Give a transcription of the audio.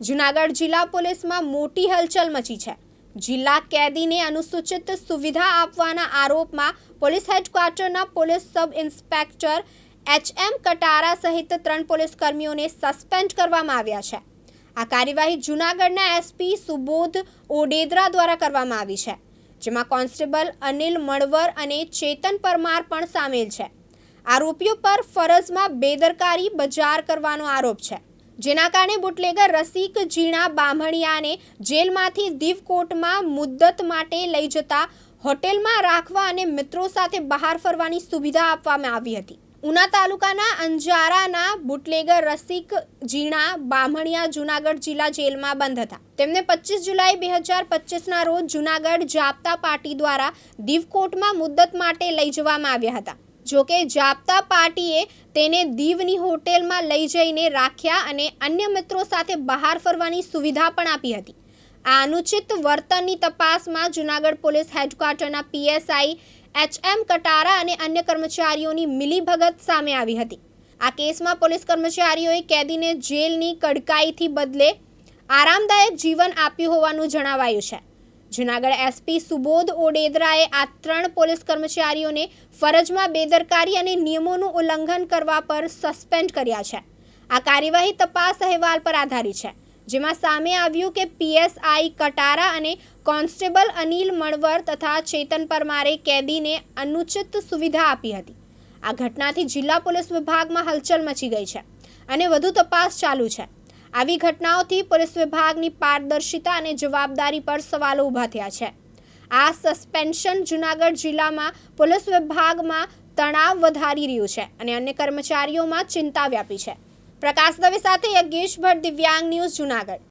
જુનાગઢ જિલ્લા પોલીસમાં મોટી હલચલ મચી છે. જિલ્લા કેદીને અનુસૂચિત સુવિધા આપવાના આરોપમાં police હેડક્વાર્ટરના police sub inspector H M Katara સહિત ત્રણ પોલીસ કર્મીઓને સસ્પેન્ડ કરવામાં આવ્યા છે. આ કાર્યવાહી જુનાગઢના એસપી સુબોધ ઓડેદરા દ્વારા કરવામાં આવી છે, જેમાં કોન્સ્ટેબલ અનિલ મણવર અને ચેતન પરમાર પણ સામેલ છે. આરોપીઓ પર ફરજમાં બેદરકારી બજાર કરવાનો આરોપ છે. જેના કારણે બુટલેગર રસિક ઝીણા બામણિયાને જેલમાંથી દીવ કોર્ટમાં મુદ્દત માટે લઈ જતા હોટેલમાં રાખવા અને મિત્રો સાથે બહાર ફરવાની સુવિધા આપવામાં આવી હતી. ઉના તાલુકાના અંજારાના બુટલેગર રસિક જીણા બામણિયા જુનાગઢ જિલ્લા જેલમાં બંધ હતા. તેમને પચીસ જુલાઈ બે હજાર પચીસના રોજ જુનાગઢ જાપ્તા પાર્ટી દ્વારા દીવ કોર્ટમાં મુદ્દત માટે લઈ જવામાં આવ્યા હતા. જોકે જાપ્તા પાર્ટીએ તેને દીવની હોટેલમાં લઈ જઈને રાખ્યા અને અન્ય મિત્રો સાથે બહાર ફરવાની સુવિધા પણ આપી હતી. આ અનુચિત વર્તનની તપાસમાં જુનાગઢ પોલીસ હેડક્વાર્ટરના પીએસઆઈ એચ એમ કટારા અને અન્ય કર્મચારીઓની મિલીભગત સામે આવી હતી. આ કેસમાં પોલીસ કર્મચારીઓએ કેદીને જેલની કડકાઈથી બદલે આરામદાયક જીવન આપ્યું હોવાનું જણાવાયું છે. જુનાગઢ એસપી સુબોધ ઓડેદરાએ આ ત્રણ પોલીસ કર્મચારીઓને ફરજમાં બેદરકારી અને નિયમોનું ઉલ્લંઘન કરવા પર સસ્પેન્ડ કર્યા છે. આ કાર્યવાહી તપાસ અહેવાલ પર આધારિત છે. જેમાં સામે આવ્યું કે પીએસઆઈ કટારા અને કોન્સ્ટેબલ અનિલ મણવર તથા ચેતન પરમારે કેદીને અનુચિત સુવિધા આપી હતી. આ ઘટનાથી જિલ્લા પોલીસ વિભાગમાં હલચલ મચી ગઈ છે અને વધુ તપાસ ચાલુ છે. આવી ઘટનાઓથી પોલીસ વિભાગની પારદર્શિતા અને જવાબદારી પર સવાલો ઊભા થયા છે. આ સસ્પેન્શન જુનાગઢ જિલ્લામાં પોલીસ વિભાગમાં તણાવ વધારી રહ્યું છે અને અન્ય કર્મચારીઓમાં ચિંતા વ્યાપી છે. પ્રકાશ દવે સાથે યજ્ઞેશ ભટ્ટ દિવ્યાંગ ન્યૂઝ જુનાગઢ.